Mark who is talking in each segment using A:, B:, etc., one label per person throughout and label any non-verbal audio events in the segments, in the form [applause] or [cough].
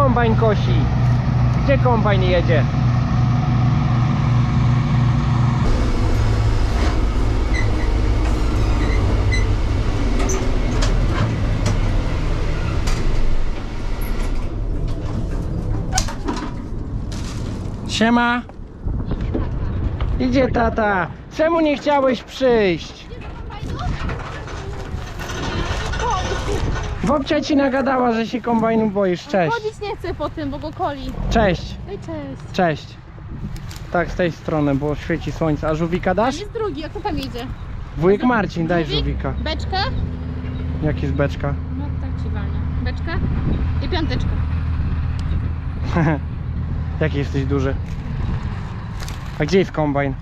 A: kombajn kosi? Gdzie kombajn jedzie? Siema. Idzie tata. Czemu nie chciałeś przyjść? Babcia ci nagadała, że się kombajnu boisz. Cześć.
B: Chodzić nie chcę po tym, bo go koli.
A: Cześć.
B: No i cześć.
A: Cześć. Tak, z tej strony, bo świeci słońce. A żółwika
B: Tam
A: dasz?
B: jest drugi, a kto tam jedzie?
A: Wujek Marcin, daj
B: Żółwik?
A: żółwika.
B: Beczkę?
A: Jaki z beczka?
B: No tak ci walnie. Beczkę? I piąteczkę. [laughs]
A: Jaki jesteś duży. A gdzie jest kombajn?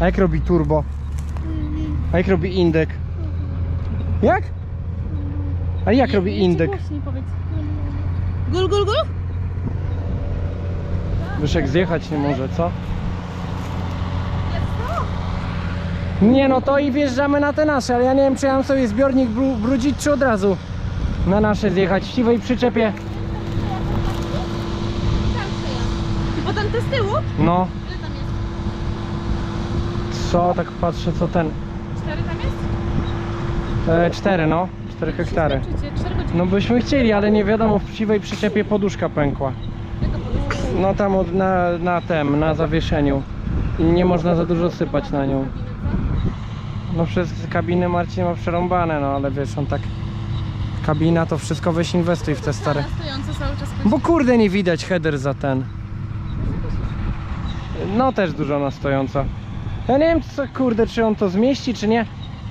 A: A jak robi turbo? A jak robi indek? Jak? A jak robi
B: głośniej powiedz. Gul, gul, gul?
A: Wyszek zjechać nie może, co? Nie no to i wjeżdżamy na te nasze, ale ja nie wiem czy ja mam sobie zbiornik bru- brudzić czy od razu na nasze zjechać w siwej przyczepie.
B: Tam. I potem te z tyłu?
A: No,
B: Ile tam jest?
A: co, tak patrzę co ten.
B: Cztery tam jest?
A: E, cztery no, cztery hektary. No byśmy chcieli, ale nie wiadomo, w siwej przyczepie poduszka pękła. No tam od, na, na tem, na zawieszeniu. I nie można za dużo sypać na nią. No przez kabiny Marcin ma przerąbane, no ale wiesz, on tak... Kabina to wszystko weź inwestuj w te stare. Bo kurde nie widać header za ten. No też dużo na stojąco. Ja nie wiem co kurde czy on to zmieści czy nie.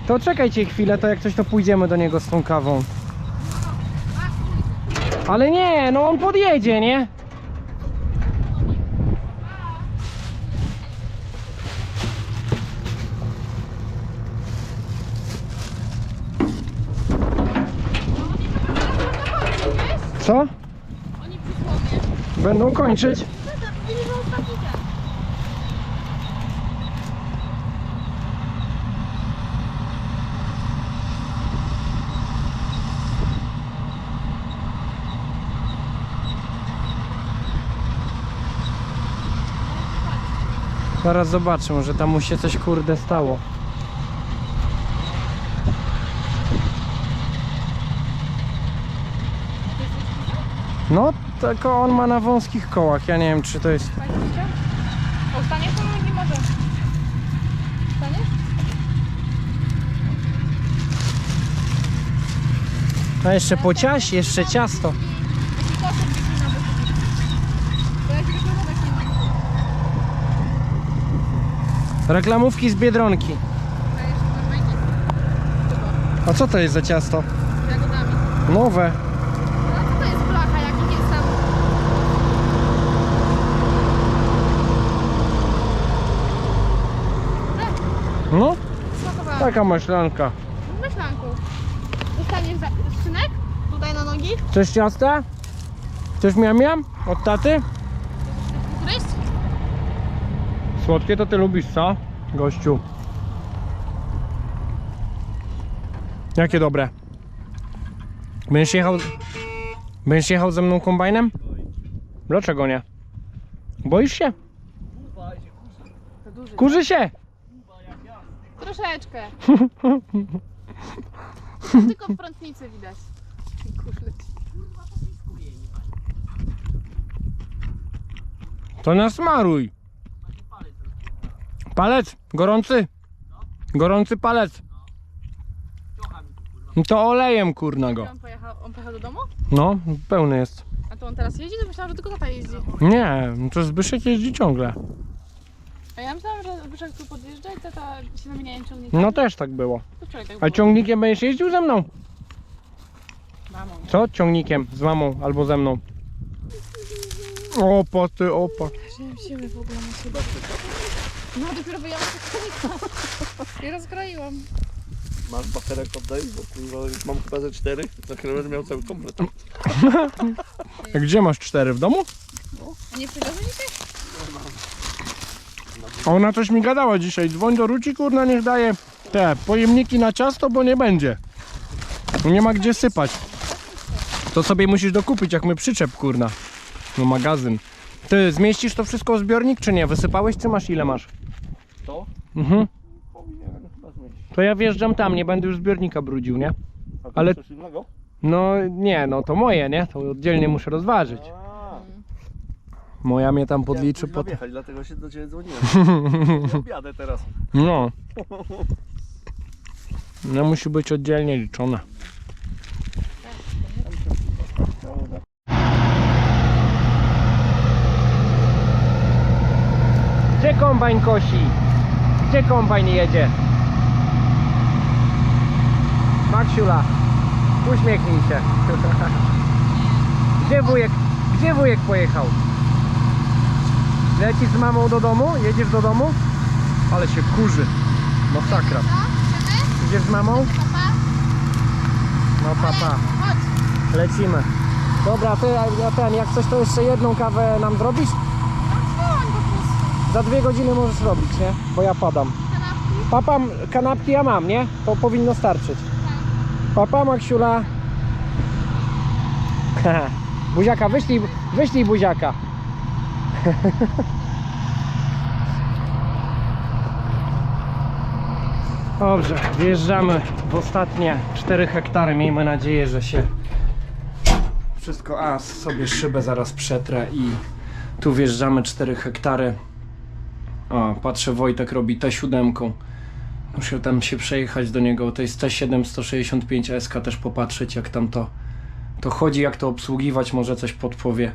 A: To czekajcie chwilę, to jak coś to pójdziemy do niego z tą kawą. Ale nie, no on podjedzie, nie? Co? Będą kończyć? Zaraz zobaczę, może tam mu się coś kurde stało. No, tylko on ma na wąskich kołach. Ja nie wiem, czy to jest.
B: O, stanie to nie może. Stanie?
A: A jeszcze po ciasie, jeszcze ciasto.
B: Taki koszyk wycina do siebie. To ja się wygląda taki
A: Reklamówki z Biedronki.
B: A
A: co to jest za ciasto?
B: Jagodami.
A: Nowe.
B: A co to jest blacha, jak nie jest tam?
A: No,
B: Smakowała.
A: taka maślanka.
B: Myślanku. Dostaniesz za- skrzynek? Tutaj na nogi?
A: Chcesz ciasta? Chcesz miam miam? Od taty? Słodkie to ty lubisz, co? Gościu. Jakie dobre. Będziesz jechał... Będziesz jechał ze mną kombajnem? Dlaczego nie? Boisz się? Kurzy się!
B: Troszeczkę. [laughs] Tylko w prątnicy widać.
A: To nasmaruj. Palec, gorący. Gorący palec. To olejem kurna go.
B: On pojechał, on pojechał do domu?
A: No, pełny jest.
B: A to on teraz jeździ? To myślałam, że tylko tata jeździ.
A: Nie, to Zbyszek jeździ ciągle.
B: A ja myślałam, że Zbyszek tu podjeżdża i tata się zamieniają ciągnikiem.
A: No też tak było.
B: To wczoraj tak
A: A
B: było.
A: ciągnikiem będziesz jeździł ze mną?
B: Mamą.
A: Co? Ciągnikiem, z mamą albo ze mną. Opa ty, opa.
B: Wziąłem siły w ogóle na siebie. No dopiero wyjęłam konika. I rozkroiłam.
C: Masz baterek oddaj, bo kurwa mam chyba ze cztery, za chwilę będę miał cały komplet.
A: A gdzie masz cztery? W domu?
B: A nie przywiozę dzisiaj?
A: A ona coś mi gadała dzisiaj. Dzwoń do Ruci, kurna, niech daje te pojemniki na ciasto, bo nie będzie. Nie ma gdzie sypać. To sobie musisz dokupić, jak my przyczep, kurna. No magazyn. Ty zmieścisz to wszystko w zbiornik, czy nie? Wysypałeś, czy masz ile masz?
C: To?
A: Mhm.
C: Powinienem chyba zmieścić.
A: To ja wjeżdżam tam, nie będę już zbiornika brudził, nie?
C: A
A: Ale-
C: Ale... coś innego?
A: No nie, no to moje, nie? To oddzielnie muszę rozważyć.
C: A,
A: Moja mnie tam
C: Podliczy pod... wjechać, dlatego się do ciebie dzwoniłem. [laughs] Ja teraz.
A: No. [laughs] No musi być oddzielnie liczona. Gdzie kombajn kosi? Gdzie kombajn jedzie? Maksiula, uśmiechnij się. [laughs] Gdzie wujek, gdzie wujek pojechał? Lecisz z mamą do domu? Jedziesz do domu? Ale się kurzy. Masakra. Idziesz z mamą? No papa. Lecimy. Dobra, ty, a ten, jak coś to jeszcze jedną kawę nam zrobisz? Za dwie godziny możesz robić, nie? Bo ja padam.
B: Kanapki.
A: Papa, kanapki ja mam, nie? To powinno starczyć. Papa, Maksiula. [laughs] buziaka, wyślij, wyślij buziaka. [laughs] Dobrze, wjeżdżamy w ostatnie 4 hektary. Miejmy nadzieję, że się wszystko... A, sobie szybę zaraz przetrę i tu wjeżdżamy 4 hektary. O, patrzę, Wojtek robi T7. Muszę tam się przejechać do niego. To jest T7 165 SK też popatrzeć jak tam to, to chodzi, jak to obsługiwać, może coś podpowie.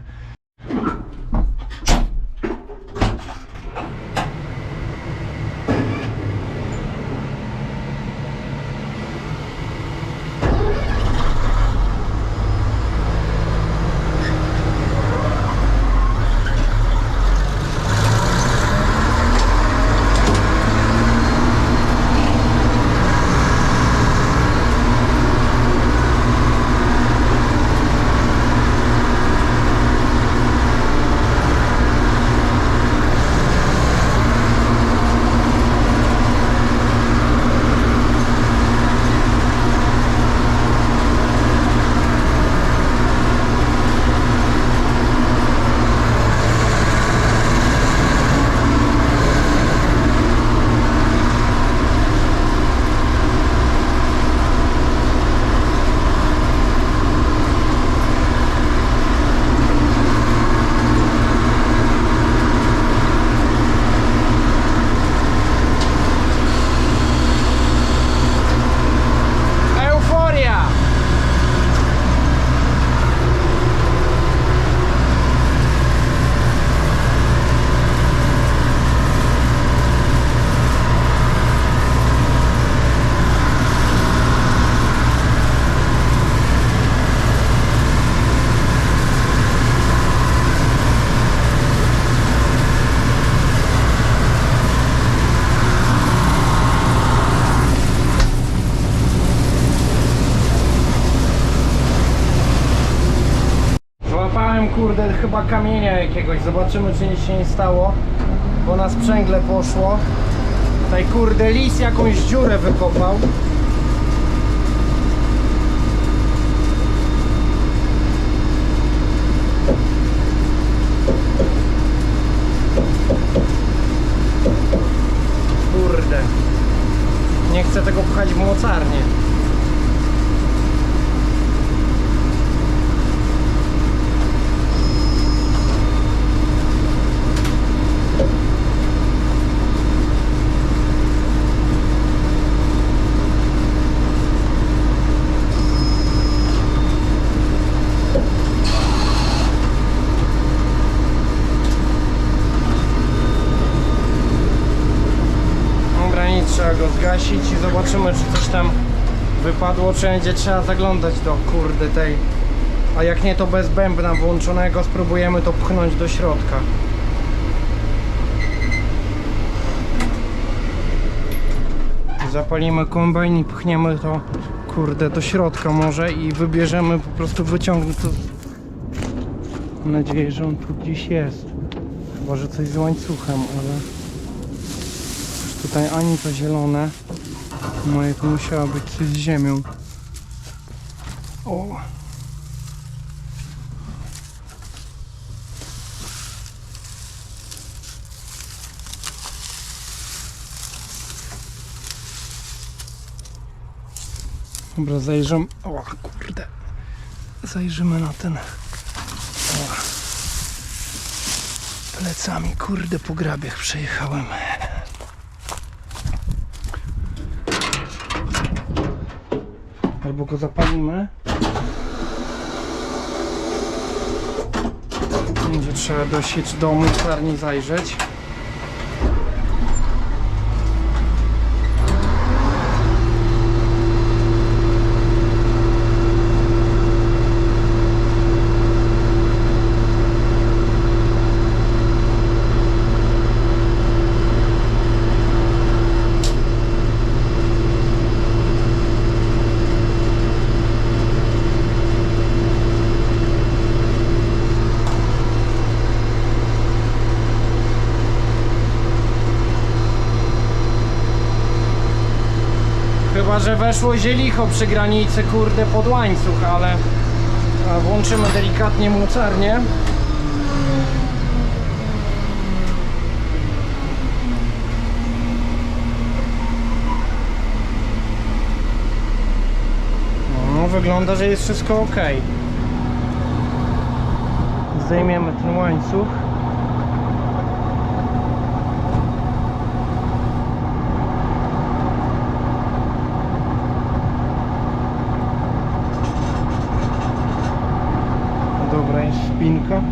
A: Euforia! Złapałem kurde chyba kamienia jakiegoś, zobaczymy czy nic się nie stało Bo na sprzęgle poszło. Tutaj kurde lis jakąś dziurę wykopał. Kurde. Nie chcę tego pchać w mocarnię Dobra, nic, trzeba go zgasić i zobaczymy, czy coś tam wypadło, czy będzie trzeba zaglądać do kurde tej. A jak nie, to bez bębna włączonego spróbujemy to pchnąć do środka. Zapalimy kombajn i pchniemy to kurde do środka może i wybierzemy, po prostu wyciągniemy to. Mam nadzieję, że on tu gdzieś jest. Chyba, że coś z łańcuchem, ale... Tutaj ani to zielone. Moje to musiało być coś z ziemią. O! Dobra, zajrzymy. O kurde. Zajrzymy na ten. O. Plecami, kurde, po grabiach przejechałem. Albo go zapalimy. Będzie trzeba do sieć do mocarni zajrzeć. Że weszło zielicho przy granicy, kurde, pod łańcuch, ale włączymy delikatnie mocarnię. No, wygląda, że jest wszystko ok. Zdejmiemy ten łańcuch. Dobra, jest spinka.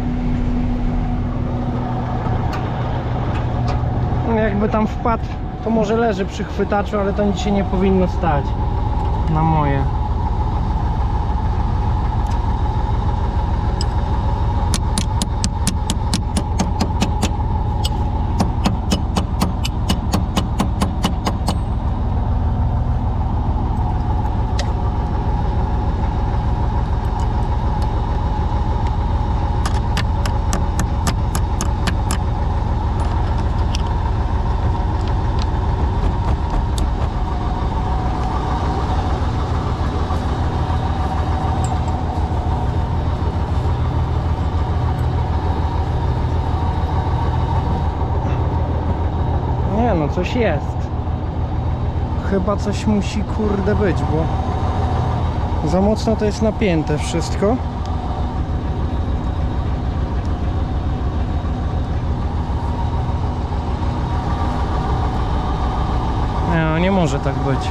A: No, jakby tam wpadł, to może leży przy chwytaczu, ale to nic się nie powinno stać. Na moje. Nie no, coś jest. Chyba coś musi kurde być, bo za mocno to jest napięte wszystko. Nie, no, nie może tak być.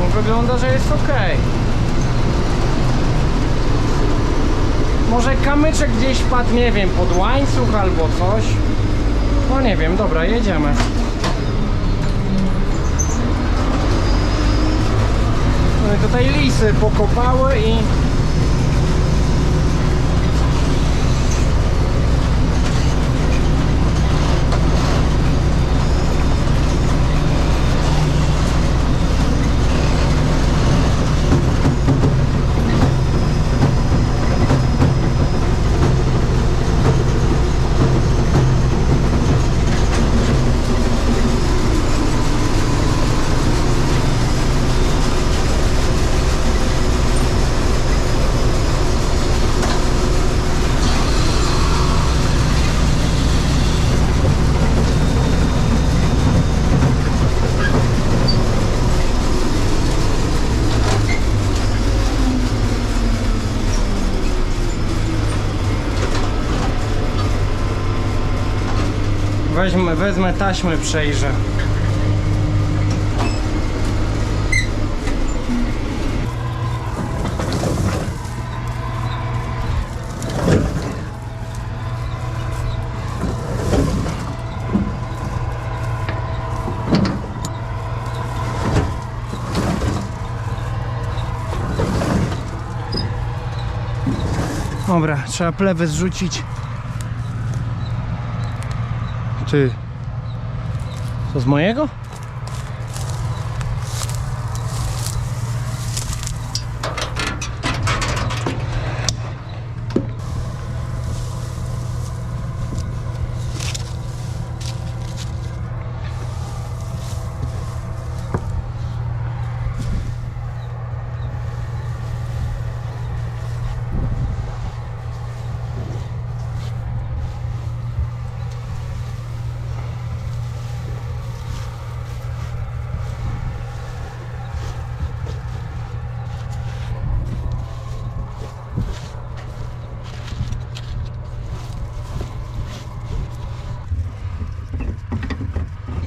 A: No, Wygląda, że jest ok. Może kamyczek gdzieś padł, nie wiem, pod łańcuch albo coś. No nie wiem, dobra, jedziemy. Tutaj lisy pokopały i... Weźmę, wezmę taśmę, przejrzę. Dobra, trzeba plewę zrzucić. Ty. Co z mojego?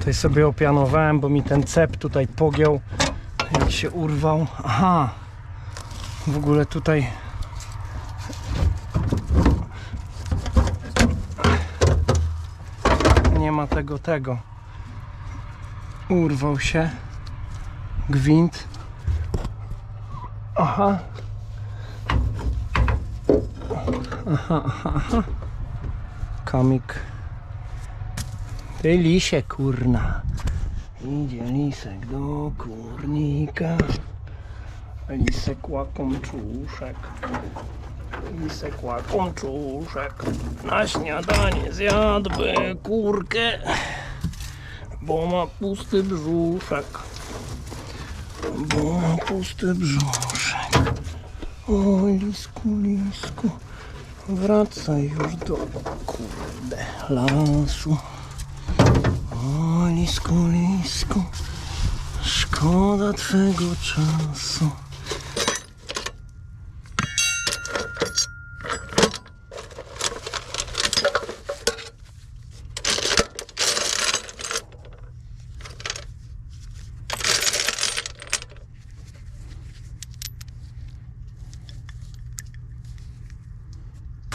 A: Tutaj sobie opianowałem, bo mi ten cep tutaj pogiął. Jak się urwał. Aha. W ogóle tutaj nie ma tego tego. Urwał się gwint. Aha. Aha, aha, aha. Kamik. Ty lisie kurna. Idzie lisek do kurnika. Lisek łakomczuszek. Lisek łakomczuszek. Na śniadanie zjadłby kurkę. Bo ma pusty brzuszek. Bo ma pusty brzuszek. O lisku, lisku. Wracaj już do kurde lasu. O lisku, lisku. Szkoda twego czasu.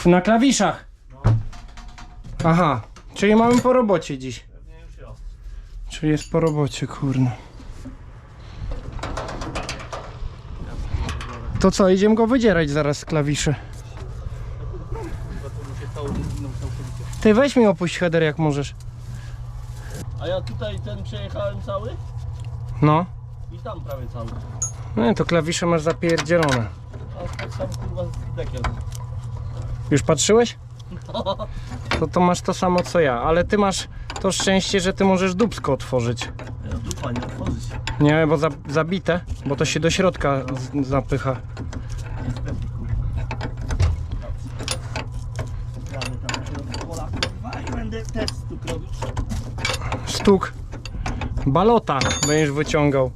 A: Na klawiszach. Aha, czyli mamy po robocie dziś. Czyli jest po robocie, kurno. To co, idziemy go wydzierać zaraz z klawiszy. Ty weź mi opuść header jak możesz.
C: A ja tutaj ten przejechałem cały
A: No.
C: i tam prawie cały.
A: No to klawisze masz zapierdzielone.
C: A tak sam kurwa z dekiem.
A: Już patrzyłeś? [laughs] To to masz to samo co ja, ale ty masz to szczęście, że ty możesz dubsko otworzyć.
C: Ja dupa nie otworzyć.
A: Nie, bo za, zabite, bo to się do środka z, zapycha. Stuk. Balota będziesz wyciągał.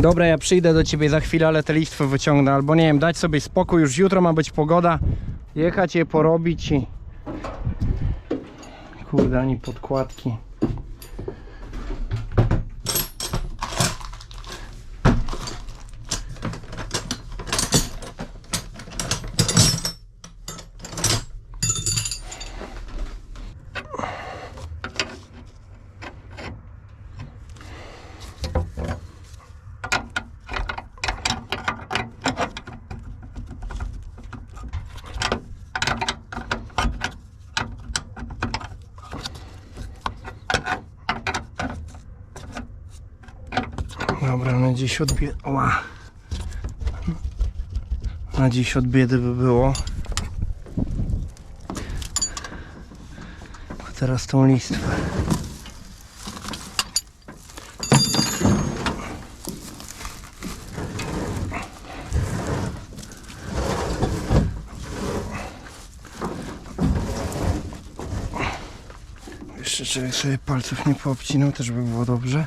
A: Dobra, ja przyjdę do ciebie za chwilę, ale te listwy wyciągnę. Albo nie wiem, dać sobie spokój, już jutro ma być pogoda. Jechać je porobić i... Kurde, ani podkładki. Dobra, na dziś od biedy... Na dziś od biedy by było. A teraz tą listwę. Jeszcze żeby sobie palców nie poobcinał, też by było dobrze.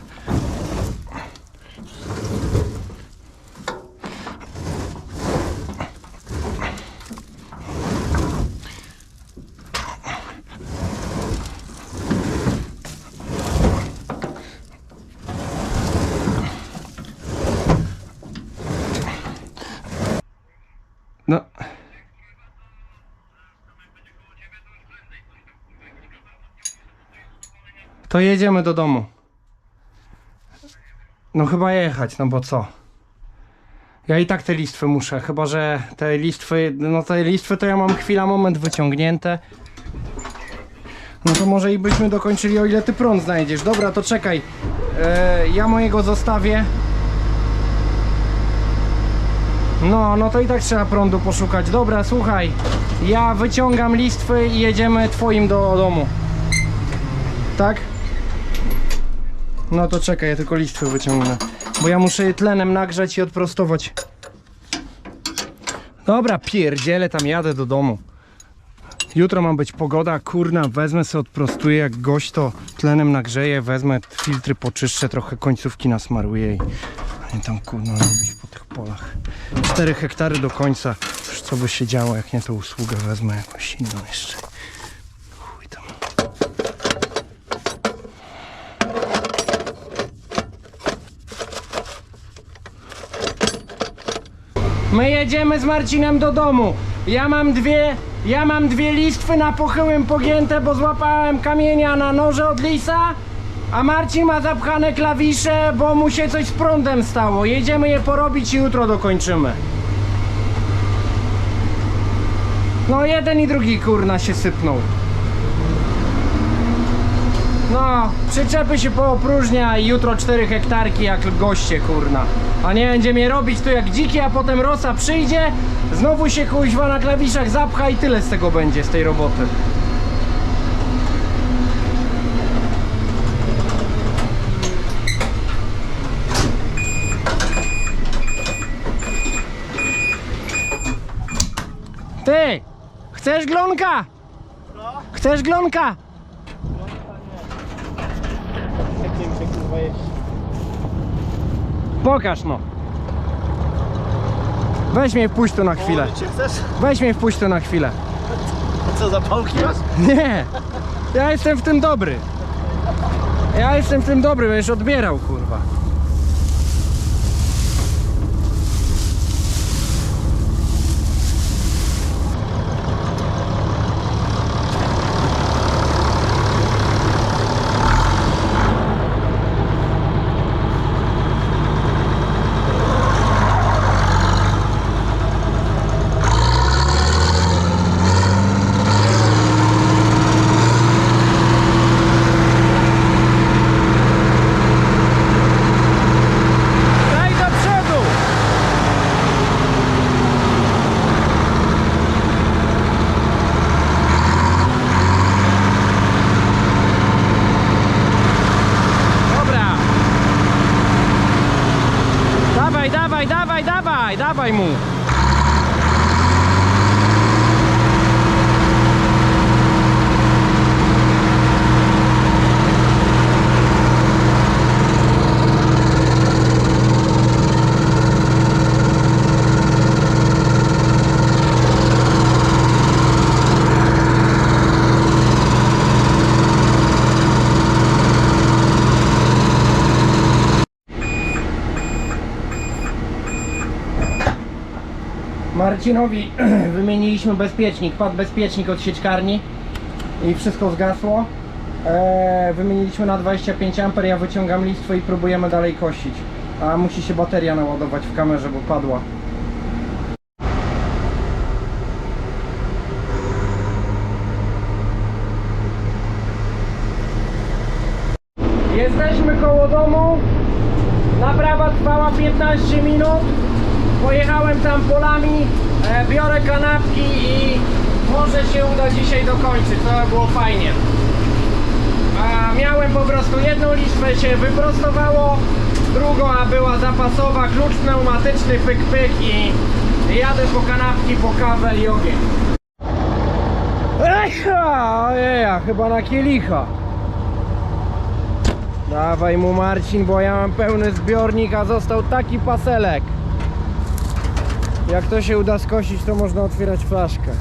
A: No. To jedziemy do domu. No chyba jechać, no bo co? Ja i tak te listwy muszę, chyba że te listwy, no te listwy to ja mam chwila, moment wyciągnięte. No to może i byśmy dokończyli, o ile ty prąd znajdziesz. Dobra, to czekaj. E, ja mojego zostawię. No, no to i tak trzeba prądu poszukać. Dobra, słuchaj. Ja wyciągam listwy i jedziemy twoim do domu. Tak? No to czekaj, ja tylko listwy wyciągnę. Bo ja muszę je tlenem nagrzać i odprostować. Dobra, pierdzielę, tam jadę do domu. Jutro ma być pogoda, kurna, wezmę sobie, odprostuję jak gość, to tlenem nagrzeję, wezmę filtry, poczyszczę, trochę końcówki nasmaruję i nie tam kurno robić po tych polach. 4 hektary do końca. Już co by się działo, jak nie to usługę wezmę jakąś inną jeszcze. Chuj tam. My jedziemy z Marcinem do domu. Ja mam dwie, ja mam dwie listwy na pochyłym pogięte, bo złapałem kamienia na noże od lisa. A Marcin ma zapchane klawisze, bo mu się coś z prądem stało. Jedziemy je porobić i jutro dokończymy. No jeden i drugi kurna się sypnął. No, przyczepy się poopróżnia i jutro 4 hektarki jak goście kurna. A nie będzie mnie robić tu jak dziki, a potem rosa przyjdzie, znowu się kuźwa na klawiszach zapcha i tyle z tego będzie, z tej roboty. Ty! Chcesz glonka? Chcesz glonka? Pokaż no. Weź mnie wpuść tu na chwilę.
C: Chcesz?
A: Weź mnie wpuść tu na chwilę.
C: Co za pałki masz?
A: Nie! Ja jestem w tym dobry. Ja jestem w tym dobry, będziesz odbierał, kurwa. Daj do przodu! Dobra. Dawaj, dawaj, dawaj, dawaj, dawaj mu. Marcinowi [clears throat] wymieniliśmy bezpiecznik, padł bezpiecznik od sieczkarni i wszystko zgasło. Eee, wymieniliśmy na 25 A, ja wyciągam listwę i próbujemy dalej kosić. A musi się bateria naładować w kamerze, bo padła. Jesteśmy koło domu. Naprawa trwała 15 minut. Pojechałem tam polami, e, biorę kanapki i może się uda dzisiaj dokończyć. To by było fajnie. A miałem po prostu jedną listwę się wyprostowało, drugą a była zapasowa, klucz pneumatyczny, pyk pyk i jadę po kanapki, po kawę i ogień. Echa, ojeja, chyba na kielicha. Dawaj mu Marcin, bo ja mam pełny zbiornik, a został taki paselek. Jak to się uda skosić, to można otwierać flaszkę.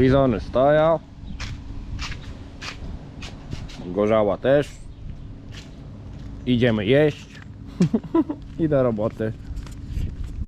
A: Bizony stoją. Gorzała też. Idziemy jeść. [laughs] I do roboty.